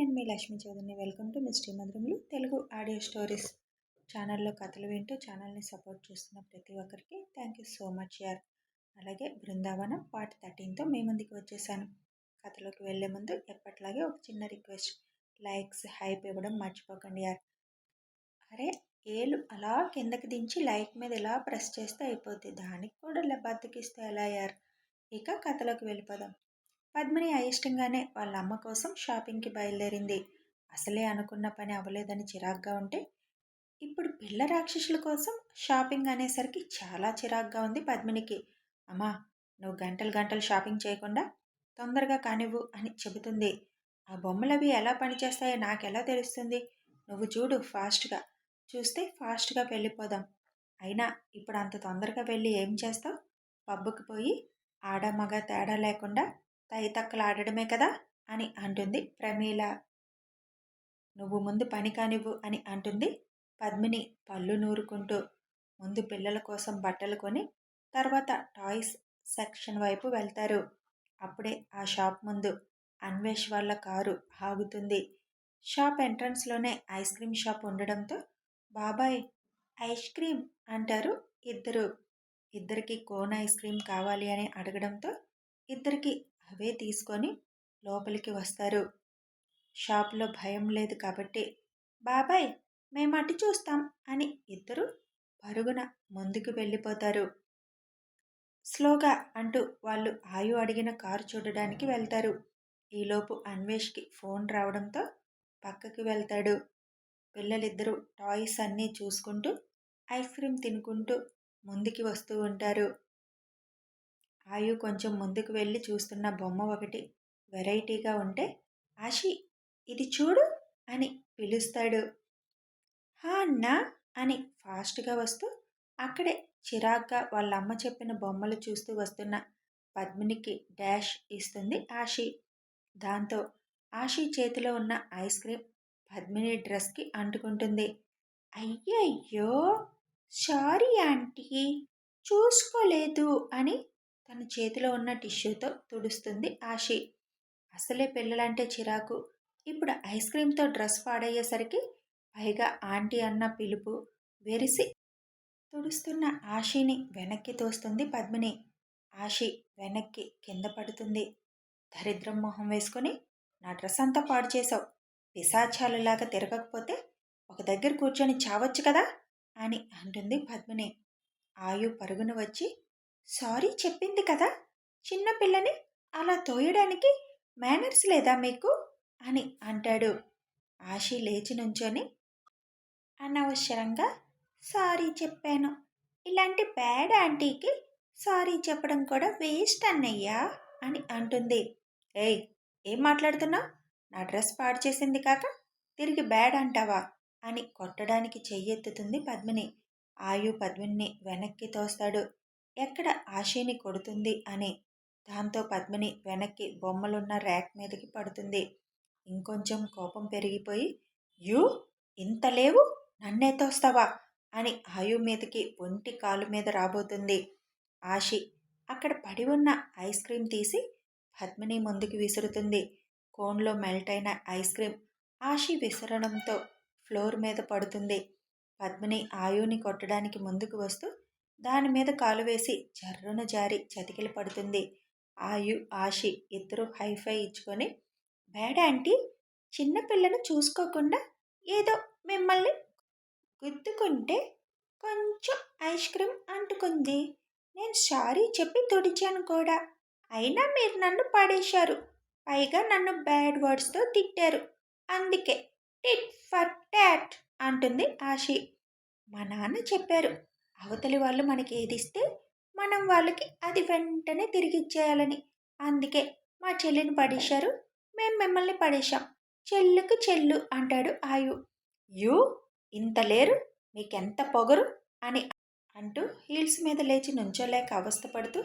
నేను మీ లక్ష్మి చౌదరిని. వెల్కమ్ టు మీ శ్రీమధురములు తెలుగు ఆడియో స్టోరీస్. ఛానల్లో కథలు వింటూ ఛానల్ని సపోర్ట్ చేస్తున్న ప్రతి ఒక్కరికి థ్యాంక్ యూ సో మచ్ యార్. అలాగే బృందావనం పార్ట్ థర్టీన్తో మీ ముందుకు వచ్చేసాను. కథలోకి వెళ్ళే ముందు ఎప్పట్లాగే ఒక చిన్న రిక్వెస్ట్. లైక్స్ హైప్ ఇవ్వడం మర్చిపోకండి యార్. అరే ఏలు అలా కిందకి దించి లైక్ మీద ఎలా ప్రెస్ చేస్తే అయిపోద్ది. దానికి కూడా ఇలా బద్దకిస్తే ఎలా యార్? ఇక కథలోకి వెళ్ళిపోదాం. పద్మిని అయిష్టంగానే వాళ్ళ అమ్మ కోసం షాపింగ్కి బయలుదేరింది. అసలే అనుకున్న పని అవ్వలేదని చిరాగ్గా ఉంటే ఇప్పుడు పిల్ల రాక్షసుల కోసం షాపింగ్ అనేసరికి చాలా చిరాగ్గా ఉంది పద్మినికి. అమ్మా నువ్వు గంటలు గంటలు షాపింగ్ చేయకుండా తొందరగా కానివ్వు అని చెబుతుంది. ఆ బొమ్మలు అవి ఎలా పనిచేస్తాయో నాకెలా తెలుస్తుంది? నువ్వు చూడు ఫాస్ట్గా. చూస్తే ఫాస్ట్గా వెళ్ళిపోదాం. అయినా ఇప్పుడు అంత తొందరగా వెళ్ళి ఏం చేస్తావు? పబ్బుకి పోయి ఆడ మగ తేడా లేకుండా ఆడడమే కదా అని అంటుంది ప్రమీల. నువ్వు ముందు పని కానివ్వు అని అంటుంది పద్మిని పళ్ళు నూరుకుంటూ. ముందు పిల్లల కోసం బట్టలు కొని తర్వాత టాయ్స్ సెక్షన్ వైపు వెళ్తారు. అప్పుడే ఆ షాప్ ముందు అన్వేష్ వాళ్ళ కారు ఆగుతుంది. షాప్ ఎంట్రన్స్లోనే ఐస్ క్రీమ్ షాప్ ఉండడంతో బాబాయ్ ఐస్ క్రీమ్ అంటారు ఇద్దరు. ఇద్దరికి కోన్ ఐస్ క్రీమ్ కావాలి అని అడగడంతో ఇద్దరికి అవే తీసుకొని లోపలికి వస్తారు. షాప్లో భయం లేదు కాబట్టి బాబాయ్ మేము అటు చూస్తాం అని ఇద్దరు పరుగున ముందుకు వెళ్ళిపోతారు. స్లోగా అంటూ వాళ్ళు ఆయు అడిగిన కారు చూడడానికి వెళ్తారు. ఈలోపు అన్వేష్కి ఫోన్ రావడంతో పక్కకి వెళ్తాడు. పిల్లలిద్దరూ టాయ్స్ అన్నీ చూసుకుంటూ ఐస్ క్రీమ్ తినుకుంటూ ముందుకి వస్తూ ఉంటారు. ఆయు కొంచెం ముందుకు వెళ్ళి చూస్తున్న బొమ్మ ఒకటి వెరైటీగా ఉంటే ఆషి ఇది చూడు అని పిలుస్తాడు. హా అన్నా అని ఫాస్ట్గా వస్తూ అక్కడే చిరాగ్గా వాళ్ళ అమ్మ చెప్పిన బొమ్మలు చూస్తూ వస్తున్న పద్మినికి డాష్ ఇస్తుంది ఆషి. దాంతో ఆషి చేతిలో ఉన్న ఐస్ క్రీమ్ పద్మిని డ్రెస్కి అంటుకుంటుంది. అయ్యయ్యో! సారీ ఆంటీ చూసుకోలేదు అని తన చేతిలో ఉన్న టిష్యూతో తుడుస్తుంది ఆషి అసలే పిల్లలంటే చిరాకు. ఇప్పుడు ఐస్ క్రీమ్తో డ్రెస్ పాడయ్యేసరికి పైగా ఆంటీ అన్న పిలుపు వెరిసి తుడుస్తున్న ఆషిని వెనక్కి తోస్తుంది పద్మిని. ఆషి వెనక్కి కింద పడుతుంది. దరిద్రం మొహం వేసుకొని నా డ్రెస్ అంతా పాడు చేశావు. పిశాచాలులాగా తిరగకపోతే ఒక దగ్గర కూర్చొని చావచ్చు కదా? అని అంటుంది పద్మిని. ఆయు పరుగున వచ్చి సారీ చెప్పింది కదా? చిన్నపిల్లని అలా తోయడానికి మేనర్స్ లేదా మీకు? అని అంటాడు. ఆశి లేచి నుంచొని అనవసరంగా సారీ చెప్పాను. ఇలాంటి బ్యాడ్ ఆంటీకి సారీ చెప్పడం కూడా వేస్ట్ అన్నయ్యా అని అంటుంది. ఏయ్ ఏం మాట్లాడుతున్నావు? నా డ్రెస్ పాడు చేసింది కాక తిరిగి బ్యాడ్ అంటావా? అని కొట్టడానికి చెయ్యెత్తుతుంది పద్మిని. ఆయు పద్మిని వెనక్కి తోస్తాడు. ఎక్కడ ఆశీని కొడుతుంది అని. దాంతో పద్మిని వెనక్కి బొమ్మలున్న ర్యాక్ మీదకి పడుతుంది. ఇంకొంచెం కోపం పెరిగిపోయి యూ ఇంత లేవు? నన్నే తోస్తావా? అని ఆయు మీదకి ఒంటి కాలు మీద రాబోతుంది. ఆశి అక్కడ పడి ఉన్న ఐస్ క్రీమ్ తీసి పద్మిని ముందుకు విసురుతుంది. కోన్లో మెల్ట్ అయిన ఐస్ క్రీమ్ ఆశి విసరడంతో ఫ్లోర్ మీద పడుతుంది. పద్మిని ఆయుని కొట్టడానికి ముందుకు వస్తూ దాని మీద కాలు వేసి జర్రున జారి చతికిలు పడుతుంది. ఆయు ఆశి ఇద్దరు హైఫై ఇచ్చుకొని బ్యాడ్ ఆంటీ చిన్నపిల్లను చూసుకోకుండా ఏదో మిమ్మల్ని గుద్దుకుంటే కొంచెం ఐస్ క్రీమ్ అంటుకుంది. నేను సారీ చెప్పి తుడిచాను కూడా. అయినా మీరు నన్ను పడేశారు. పైగా నన్ను బ్యాడ్ వర్డ్స్తో తిట్టారు. అందుకే టిట్ ఫర్ టాట్ అంటుంది ఆశి. మా నాన్న చెప్పారు అవతలి వాళ్ళు మనకి ఏది ఇస్తే మనం వాళ్ళకి అది వెంటనే తిరిగి ఇచ్చేయాలని. అందుకే మా చెల్లిని పడేశారు. మేము మిమ్మల్ని పడేశాం. చెల్లుకు చెల్లు అంటాడు ఆయు. యూ ఇంత లేరు మీకెంత పొగరు అని అంటూ హీల్స్ మీద లేచి నుంచోలేక అవస్థపడుతూ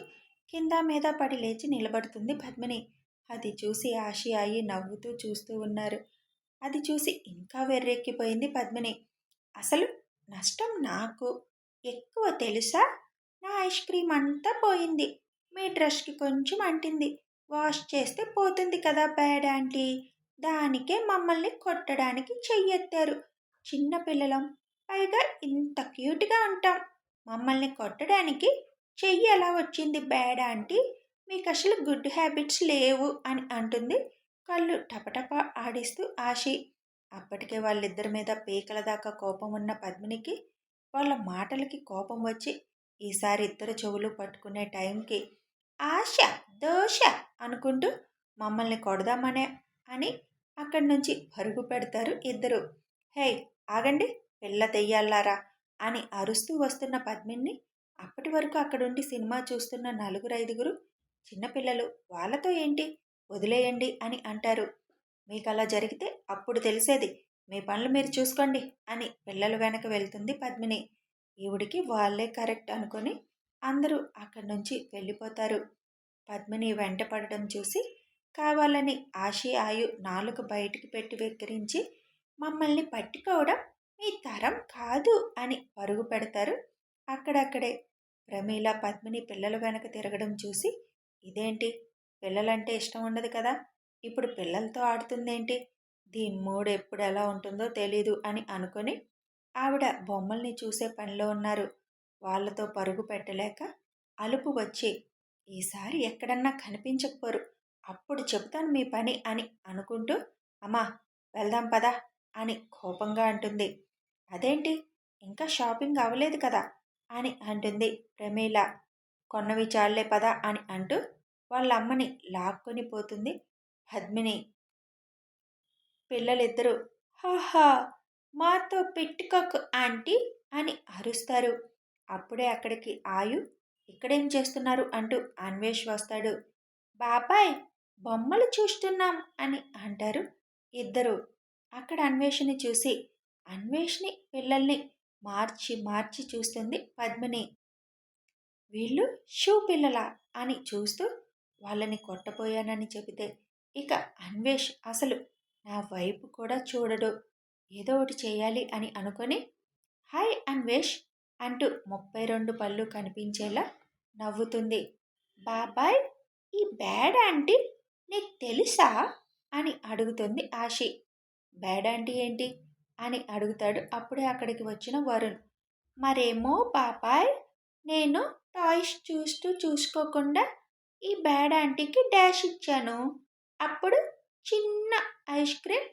కింద మీద పడి లేచి నిలబడుతుంది పద్మిని. అది చూసి ఆశి అయి నవ్వుతూ చూస్తూ ఉన్నారు. అది చూసి ఇంకా వెర్రెక్కిపోయింది పద్మిని. అసలు నష్టం నాకు. ఎక్కువ తెలుసా? నా ఐస్ క్రీమ్ అంతా పోయింది. మీ డ్రెస్కి కొంచెం అంటింది. వాష్ చేస్తే పోతుంది కదా బ్యాడ్ ఆంటీ. దానికే మమ్మల్ని కొట్టడానికి చెయ్యెత్తారు. చిన్నపిల్లలం పైగా ఇంత క్యూట్గా ఉంటాం. మమ్మల్ని కొట్టడానికి చెయ్యి ఎలా వచ్చింది బ్యాడ్ ఆంటీ? మీకు అసలు గుడ్ హ్యాబిట్స్ లేవు అని అంటుంది. కళ్ళు టపటప ఆడిస్తూ ఆశి. అప్పటికే వాళ్ళిద్దరి మీద పీకల దాకా కోపం ఉన్న పద్మినికి వాళ్ళ మాటలకి కోపం వచ్చి ఈసారి ఇద్దరు చెవులు పట్టుకునే టైంకి ఆశ దోష అనుకుంటూ మమ్మల్ని కొడదామనే అని అక్కడి నుంచి పరుగు పెడతారు ఇద్దరు. హే ఆగండి పిల్ల తెయ్యాలారా అని అరుస్తూ వస్తున్న పద్మిని అప్పటి వరకు అక్కడుండి సినిమా చూస్తున్న నలుగురు ఐదుగురు చిన్నపిల్లలు వాళ్ళతో ఏంటి? వదిలేయండి అని అంటారు. మీకు అలా జరిగితే అప్పుడు తెలిసేది మీ పనులు మీరు చూసుకోండి అని పిల్లల వెనక వెళ్తుంది పద్మిని. ఈవిడికి వాళ్ళే కరెక్ట్ అనుకొని అందరూ అక్కడి నుంచి వెళ్ళిపోతారు. పద్మిని వెంట పడడం చూసి కావాలని ఆశి ఆయు నాలుగు బయటికి పెట్టి వెక్కిరించి మమ్మల్ని పట్టుకోవడం మీ తరం కాదు అని పరుగు పెడతారు. అక్కడక్కడే ప్రమీల పద్మిని పిల్లల వెనక తిరగడం చూసి ఇదేంటి? పిల్లలంటే ఇష్టం ఉండదు కదా? ఇప్పుడు పిల్లలతో ఆడుతుందేంటి? దీని మూడు ఎప్పుడు ఎలా ఉంటుందో తెలీదు అని అనుకొని ఆవిడ బొమ్మల్ని చూసే పనిలో ఉన్నారు. వాళ్ళతో పరుగు పెట్టలేక అలుపు వచ్చి ఈసారి ఎక్కడన్నా కనిపించకపోరు. అప్పుడు చెబుతాను మీ పని అని అనుకుంటూ అమ్మా వెళ్దాం పదా అని కోపంగా అంటుంది. అదేంటి? ఇంకా షాపింగ్ అవ్వలేదు కదా అని అంటుంది ప్రమీల. కొన్నవి చాలే పదా అని అంటూ వాళ్ళ అమ్మని లాక్కొని పోతుంది. పద్మిని పిల్లలిద్దరూ హాహా మాతో పెట్టుకోకు ఆంటీ అని అరుస్తారు. అప్పుడే అక్కడికి ఆయు ఇక్కడేం చేస్తున్నారు? అంటూ అన్వేష్ వస్తాడు బాబాయ్ బొమ్మలు చూస్తున్నాం అని అంటారు ఇద్దరు. అక్కడ అన్వేషని చూసి అన్వేష్ని పిల్లల్ని మార్చి మార్చి చూస్తుంది పద్మిని. వీళ్ళు షూ పిల్లల? అని చూస్తూ వాళ్ళని కొట్టపోయానని చెబితే. ఇక అన్వేష్ అసలు నా వైపు కూడా చూడడు. ఏదో ఒకటి చేయాలి అని అనుకొని హాయ్ అన్వేష్ అంటూ ముప్పై రెండు పళ్ళు కనిపించేలా నవ్వుతుంది. బాబాయ్ ఈ బ్యాడ్ ఆంటీ నీకు తెలుసా? అని అడుగుతుంది ఆశి. బ్యాడ్ ఆంటీ ఏంటి? అని అడుగుతాడు అప్పుడే అక్కడికి వచ్చిన వరుణ్. మరేమో బాబాయ్ నేను టాయ్స్ చూస్తూ చూసుకోకుండా ఈ బ్యాడ్ ఆంటీకి డాష్ ఇచ్చాను. అప్పుడు చిన్న ఐస్ క్రీమ్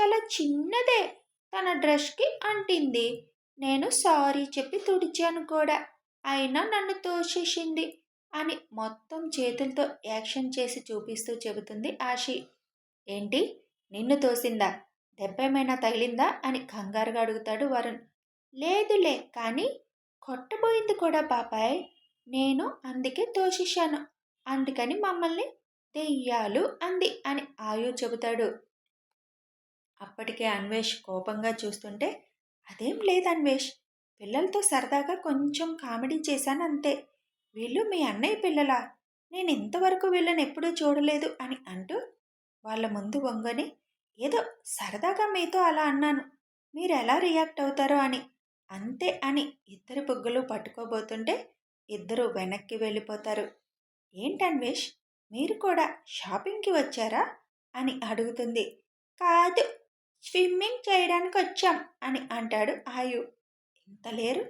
చాలా చిన్నదే తన డ్రెస్కి అంటింది. నేను సారీ చెప్పి తుడిచాను కూడా. అయినా నన్ను తోసేసింది అని మొత్తం చేతులతో యాక్షన్ చేసి చూపిస్తూ చెబుతుంది ఆశి. ఏంటి? నిన్ను తోసిందా? దెబ్బేమైనా తగిలిందా? అని కంగారుగా అడుగుతాడు వరుణ్. లేదులే కానీ కొట్టబోయింది కూడా బాబాయ్ నేను అందుకే తోషిశాను అందుకని మమ్మల్ని తెయ్యాలు అంది అని ఆయు చెబుతాడు. అప్పటికే అన్వేష్ కోపంగా చూస్తుంటే అదేం లేదు అన్వేష్ పిల్లలతో సరదాగా కొంచెం కామెడీ చేశాను అంతే. వీళ్ళు మీ అన్నయ్య పిల్లలా? నేను ఇంతవరకు వీళ్ళని ఎప్పుడూ చూడలేదు అని అంటూ వాళ్ళ ముందు వంగని ఏదో సరదాగా మీతో అలా అన్నాను. మీరు ఎలా రియాక్ట్ అవుతారో అని అంతే అని ఇద్దరు బుగ్గలు పట్టుకోబోతుంటే ఇద్దరు వెనక్కి వెళ్ళిపోతారు. ఏంటన్వేష్ మీరు కూడా షాపింగ్కి వచ్చారా? అని అడుగుతుంది. కాదు స్విమ్మింగ్ చేయడానికి వచ్చాం అని అంటాడు ఆయు. ఇంత లేరు?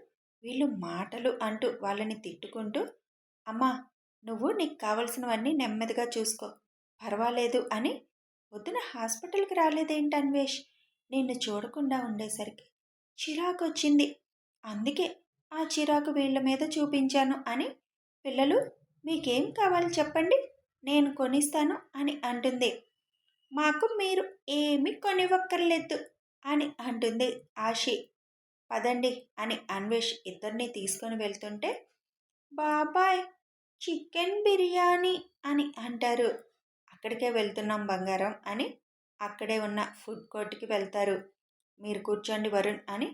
వీళ్ళు మాటలు అంటూ వాళ్ళని తిట్టుకుంటూ అమ్మా నువ్వు నీకు కావలసినవన్నీ నెమ్మదిగా చూసుకో. పర్వాలేదు అని పొద్దున హాస్పిటల్కి రాలేదేంటి అన్వేష్? నిన్ను చూడకుండా ఉండేసరికి చిరాకు వచ్చింది అందుకే ఆ చిరాకు వీళ్ళ మీద చూపించాను అని పిల్లలు మీకేం కావాలి చెప్పండి? నేను కొనిస్తాను అని అంటుంది. మాకు మీరు ఏమి కొనివ్వక్కర్లేదు అని అంటుంది ఆశి. పదండి అని అన్వేష్ ఇద్దరిని తీసుకొని వెళ్తుంటే బాబాయ్ చికెన్ బిర్యానీ అని అంటారు. అక్కడికే వెళ్తున్నాం బంగారం అని అక్కడే ఉన్న ఫుడ్ కోర్ట్కి వెళ్తారు. మీరు కూర్చోండి వరుణ్ అని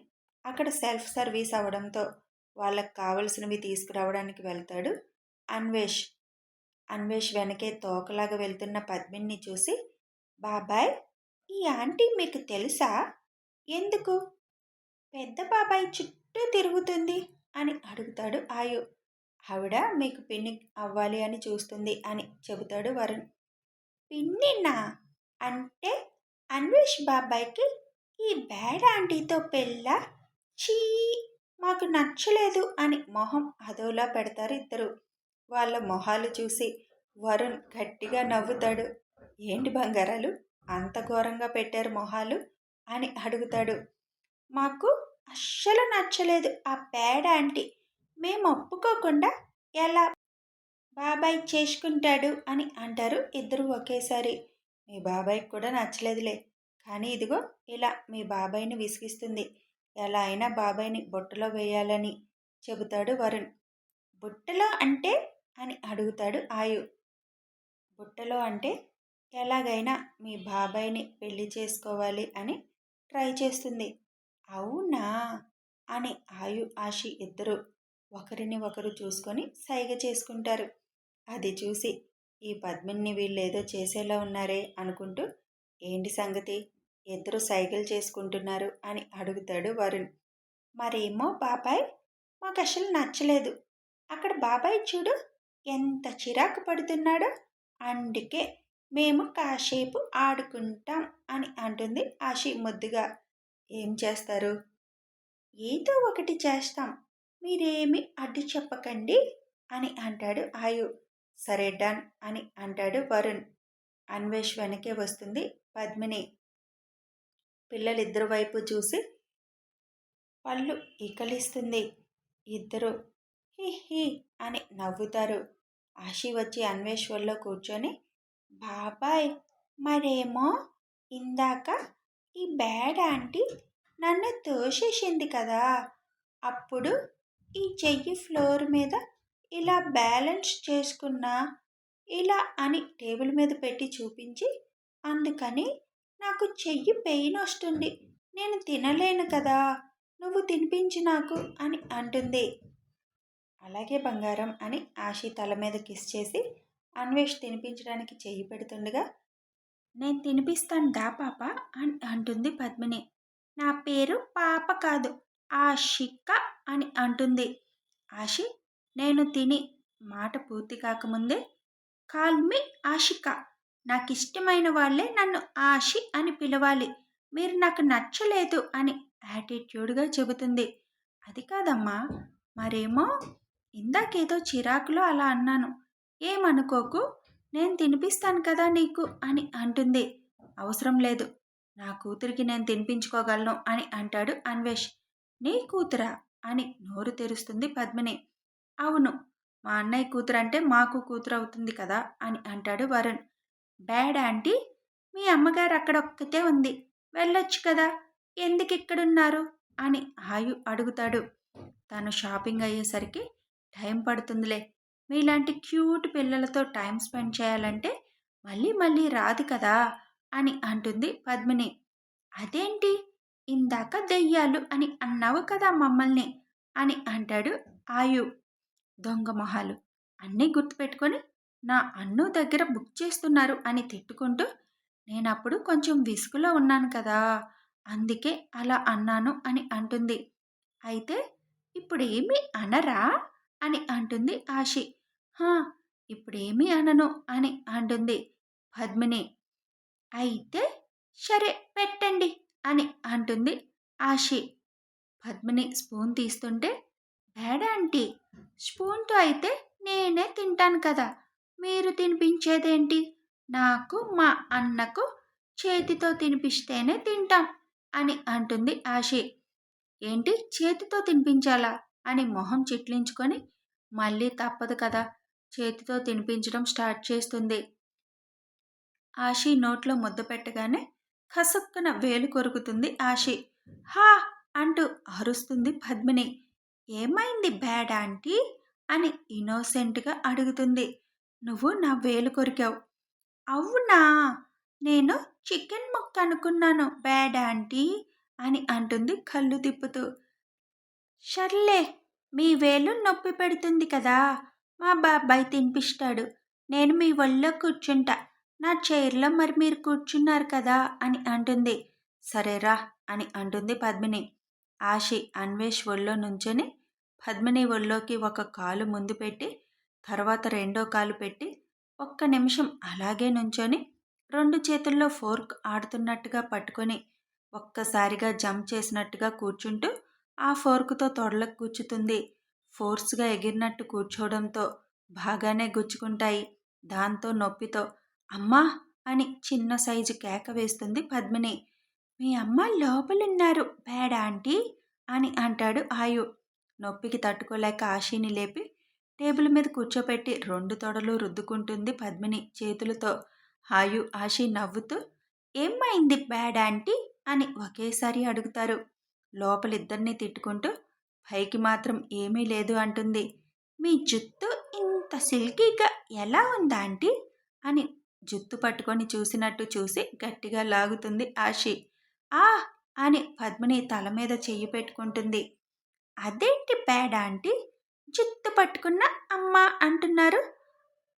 అక్కడ సెల్ఫ్ సర్వీస్ అవడంతో వాళ్ళకి కావలసినవి తీసుకురావడానికి వెళ్తాడు అన్వేష్. అన్వేష్ వెనకే తోకలాగా వెళ్తున్న పద్మిని చూసి బాబాయ్ ఈ ఆంటీ మీకు తెలుసా? ఎందుకు? పెద్ద బాబాయ్ చుట్టూ తిరుగుతుంది అని అడుగుతాడు ఆయు. ఆవిడ మీకు పిన్ని అవ్వాలి అని చూస్తుంది అని చెబుతాడు వరుణ్. పిన్నినా అంటే అన్వేష్ బాబాయ్కి ఈ బ్యాడ్ ఆంటీతో పెళ్ళ? చీ మాకు నచ్చలేదు అని మొహం అదోలా పెడతారు ఇద్దరు. వాళ్ళ మొహాలు చూసి వరుణ్ గట్టిగా నవ్వుతాడు. ఏంటి బంగారాలు? అంత ఘోరంగా పెట్టారు మొహాలు? అని అడుగుతాడు. మాకు అస్సలు నచ్చలేదు ఆ పేడ ఆంటీ. మేము ఒప్పుకోకుండా ఎలా బాబాయ్ చేసుకుంటాడు? అని అంటారు ఇద్దరు ఒకేసారి. మీ బాబాయ్కి కూడా నచ్చలేదులే. కానీ ఇదిగో ఇలా మీ బాబాయ్ని విసిగిస్తుంది. ఎలా అయినా బాబాయ్ని బుట్టలో వేయాలని చెబుతాడు వరుణ్. బుట్టలో అంటే అని అడుగుతాడు ఆయు. బుట్టలో అంటే ఎలాగైనా మీ బాబాయ్ని పెళ్ళి చేసుకోవాలి అని ట్రై చేస్తుంది. అవునా అని ఆయు ఆశి ఇద్దరు ఒకరిని ఒకరు చూసుకొని సైగ చేసుకుంటారు. అది చూసి ఈ పద్మిని వీళ్ళేదో చేసేలా ఉన్నారే అనుకుంటూ ఏంటి సంగతి? ఇద్దరు సైకిల్ చేసుకుంటున్నారు అని అడుగుతాడు వరుణ్. మరేమో బాబాయ్? మాకు అసలు నచ్చలేదు. అక్కడ బాబాయ్ చూడు ఎంత చిరాకు పడుతున్నాడో అందుకే మేము కాసేపు ఆడుకుంటాం అని అంటుంది ఆశి ముద్దుగా. ఏం చేస్తారు? ఏదో ఒకటి చేస్తాం. మీరేమి అడ్డు చెప్పకండి అని అంటాడు ఆయు. సరే డన్ అని అంటాడు వరుణ్. అన్వేష్ వెనకే వస్తుంది పద్మిని. పిల్లలిద్దరు వైపు చూసి పళ్ళు ఇకలిస్తుంది ఇద్దరు హి హి అని నవ్వుతారు. ఆశి వచ్చి అన్వేష్ కూర్చొని బాబాయ్ మరేమో? ఇందాక ఈ బ్యాడ్ ఆంటీ నన్ను తోసేసింది కదా! అప్పుడు ఈ చెయ్యి ఫ్లోర్ మీద ఇలా బ్యాలెన్స్ చేసుకున్నా ఇలా అని టేబుల్ మీద పెట్టి చూపించి అందుకని నాకు చెయ్యి పెయిన్ వస్తుంది. నేను తినలేను కదా! నువ్వు తినిపించి నాకు అని అంటుంది. అలాగే బంగారం అని ఆశి తల మీద కిస్ చేసి అన్వేష్ తినిపించడానికి చెయ్యి పెడుతుండగా నేను తినిపిస్తాను దా పాప అని అంటుంది పద్మిని. నా పేరు పాప కాదు ఆషిక అని అంటుంది. ఆశి నేను తిని మాట పూర్తి కాకముందే కాల్ మీ ఆషిక నాకు ఇష్టమైన వాళ్ళే నన్ను ఆశి అని పిలవాలి. మీరు నాకు నచ్చలేదు అని యాటిట్యూడ్గా చెబుతుంది. అది కాదమ్మా మరేమో ఇందాకేదో చిరాకులో అలా అన్నాను. ఏమనుకోకు? నేను తినిపిస్తాను కదా నీకు అని అంటుంది. అవసరం లేదు. నా కూతురికి నేను తినిపించుకోగలను అని అంటాడు అన్వేష్. నీ కూతురా? అని నోరు తెరుస్తుంది పద్మిని. అవును మా అన్నయ్య కూతురు అంటే మాకు కూతురు అవుతుంది కదా అని అంటాడు వరుణ్. బ్యాడ్ ఆంటీ మీ అమ్మగారు అక్కడ ఒక్కతే ఉంది. వెళ్ళొచ్చు కదా? ఎందుకు ఇక్కడున్నారు అని ఆయు అడుగుతాడు. తను షాపింగ్ అయ్యేసరికి టైం పడుతుందిలే. మీలాంటి క్యూట్ పిల్లలతో టైం స్పెండ్ చేయాలంటే మళ్ళీ మళ్ళీ రాదు కదా అని అంటుంది పద్మిని. అదేంటి? ఇందాక దెయ్యాలు అని అన్నావు కదా మమ్మల్ని అని అంటాడు ఆయు. దొంగ మొహాలు అన్నీ గుర్తుపెట్టుకొని నా అన్ను దగ్గర బుక్ చేస్తున్నారు అని తిట్టుకుంటూ నేను అప్పుడు కొంచెం విసుగులో ఉన్నాను కదా అందుకే అలా అన్నాను అని అంటుంది. అయితే ఇప్పుడు ఏమీ అనరా? అని అంటుంది ఆశి. హా ఇప్పుడేమీ అనను అని అంటుంది పద్మిని. అయితే సరే పెట్టండి అని అంటుంది ఆశి. పద్మిని స్పూన్ తీస్తుంటే బేడాంటీ స్పూన్తో అయితే నేనే తింటాను కదా మీరు తినిపించేదేంటి? నాకు మా అన్నకు చేతితో తినిపిస్తేనే తింటాం అని అంటుంది ఆశి. ఏంటి? చేతితో తినిపించాలా? అని మొహం చిట్లించుకొని మళ్ళీ తప్పదు కదా చేతితో తినిపించడం స్టార్ట్ చేస్తుంది. ఆషి నోట్లో ముద్ద పెట్టగానే కసక్కున వేలు కొరుకుతుంది ఆషి. హా! అంటూ అరుస్తుంది పద్మిని. ఏమైంది బ్యాడ్ ఆంటీ? అని ఇన్నోసెంట్గా అడుగుతుంది. నువ్వు నా వేలు కొరికావు. అవునా? నేను చికెన్ ముక్క అనుకున్నాను బ్యాడ్ ఆంటీ అని అంటుంది కళ్ళు తిప్పుతూ. షర్లే మీ వేలు నొప్పి పెడుతుంది కదా మా బాబాయ్ తినిపిస్తాడు. నేను మీ ఒళ్ళో కూర్చుంటా. నా చైర్లో మరి మీరు కూర్చున్నారు కదా అని అంటుంది. సరేరా అని అంటుంది పద్మిని. ఆశి అన్వేష్ ఒళ్ళో నుంచొని పద్మిని ఒళ్ళోకి ఒక కాలు ముందు పెట్టి తర్వాత రెండో కాలు పెట్టి ఒక్క నిమిషం అలాగే నుంచొని రెండు చేతుల్లో ఫోర్క్ ఆడుతున్నట్టుగా పట్టుకొని ఒక్కసారిగా జంప్ చేసినట్టుగా కూర్చుంటూ ఆ ఫోర్కుతో తొడలకు కూర్చుతుంది. ఫోర్స్గా ఎగిరినట్టు కూర్చోవడంతో బాగానే గుచ్చుకుంటాయి. దాంతో నొప్పితో అమ్మా! అని చిన్న సైజు కేక వేస్తుంది పద్మిని. మీ అమ్మ లోపలున్నారు బ్యాడ్ ఆంటీ! అని అంటాడు ఆయు. నొప్పికి తట్టుకోలేక ఆశీని లేపి టేబుల్ మీద కూర్చోపెట్టి రెండు తొడలు రుద్దుకుంటుంది పద్మిని చేతులతో. ఆయు ఆశి నవ్వుతూ ఏమైంది బ్యాడ్ ఆంటీ? అని ఒకేసారి అడుగుతారు. లోపలిద్దరినీ తిట్టుకుంటూ పైకి మాత్రం ఏమీ లేదు అంటుంది. మీ జుత్తు ఇంత సిల్కీగా ఎలా ఉందా ఆంటీ? అని జుత్తు పట్టుకొని చూసినట్టు చూసి గట్టిగా లాగుతుంది ఆశి. ఆ అని పద్మిని తల మీద చెయ్యి పెట్టుకుంటుంది. అదేంటి పేడ ఆంటీ? జుత్తు పట్టుకున్న అమ్మ అంటున్నారు.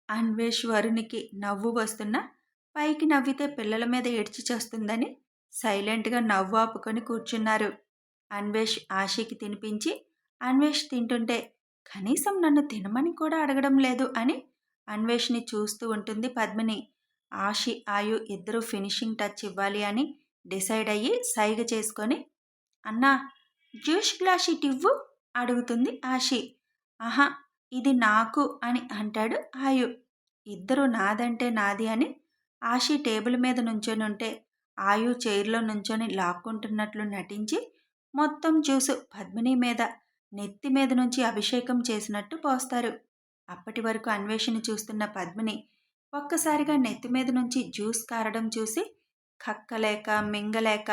అన్వేష్ వరుణికి నవ్వు వస్తున్నా పైకి నవ్వితే పిల్లల మీద ఏడ్చి చేస్తుందని సైలెంట్గా నవ్వు ఆపుకొని కూర్చున్నారు. అన్వేష్ ఆశీకి తినిపించి అన్వేష్ తింటుంటే కనీసం నన్ను తినమని కూడా అడగడం లేదు అని అన్వేష్ని చూస్తూ ఉంటుంది పద్మిని. ఆషి ఆయు ఇద్దరు ఫినిషింగ్ టచ్ ఇవ్వాలి అని డిసైడ్ అయ్యి సైగ చేసుకొని అన్నా జ్యూస్ గ్లాస్ ఇవ్వు అడుగుతుంది ఆషి ఆహా ఇది నాకు అని అంటాడు ఆయు. ఇద్దరు నాదంటే నాది అని ఆషి టేబుల్ మీద నుంచొని ఉంటే ఆయు చైర్లో నుంచొని లాక్కుంటున్నట్లు నటించి మొత్తం జ్యూసు పద్మిని మీద నెత్తి మీద నుంచి అభిషేకం చేసినట్టు పోస్తారు. అప్పటి వరకు అన్వేషణ చూస్తున్న పద్మిని ఒక్కసారిగా నెత్తి మీద నుంచి జ్యూస్ కారడం చూసి కక్కలేక మింగలేక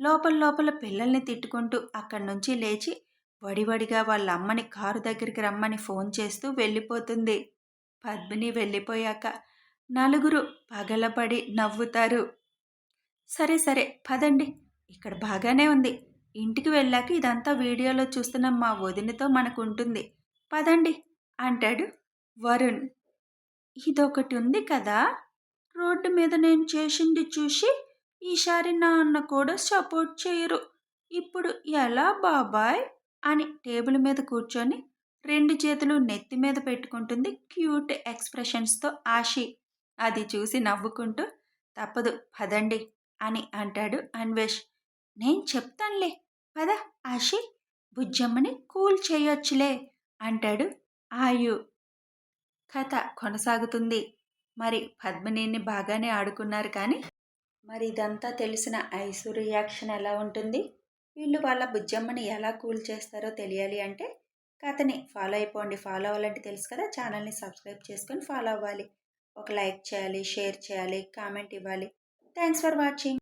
లోపల లోపల పిల్లల్ని తిట్టుకుంటూ అక్కడి నుంచి లేచి వడివడిగా వాళ్ళ అమ్మని కారు దగ్గరికి రమ్మని ఫోన్ చేస్తూ వెళ్ళిపోతుంది. పద్మిని వెళ్ళిపోయాక నలుగురు పగలపడి నవ్వుతారు. సరే సరే పదండి. ఇక్కడ బాగానే ఉంది. ఇంటికి వెళ్ళాక ఇదంతా వీడియోలో చూస్తున్న మా వదినతో మనకు ఉంటుంది పదండి అంటాడు వరుణ్. ఇదొకటి ఉంది కదా? రోడ్డు మీద నేను చేసింది చూసి ఈసారి నాన్న కూడా సపోర్ట్ చేయరు. ఇప్పుడు ఎలా బాబాయ్? అని టేబుల్ మీద కూర్చొని రెండు చేతులు నెత్తి మీద పెట్టుకుంటుంది క్యూట్ ఎక్స్ప్రెషన్స్తో ఆశి. అది చూసి నవ్వుకుంటూ తప్పదు పదండి అని అంటాడు అన్వేష్. నేను చెప్తానులే. పద ఆశి బుజ్జమ్మని కూల్ చేయొచ్చులే అంటాడు ఆయు. కథ కొనసాగుతుంది. మరి పద్మినిని బాగానే ఆడుకున్నారు కానీ మరి ఇదంతా తెలిసిన ఐసు రియాక్షన్ ఎలా ఉంటుంది? వీళ్ళు వాళ్ళ బుజ్జమ్మని ఎలా కూల్ చేస్తారో తెలియాలి అంటే కథని ఫాలో అయిపోండి. ఫాలో అవ్వాలంటే తెలుసు కదా ఛానల్ని సబ్స్క్రైబ్ చేసుకొని ఫాలో అవ్వాలి. ఒక లైక్ చేయాలి షేర్ చేయాలి కామెంట్ ఇవ్వాలి. Thanks for watching.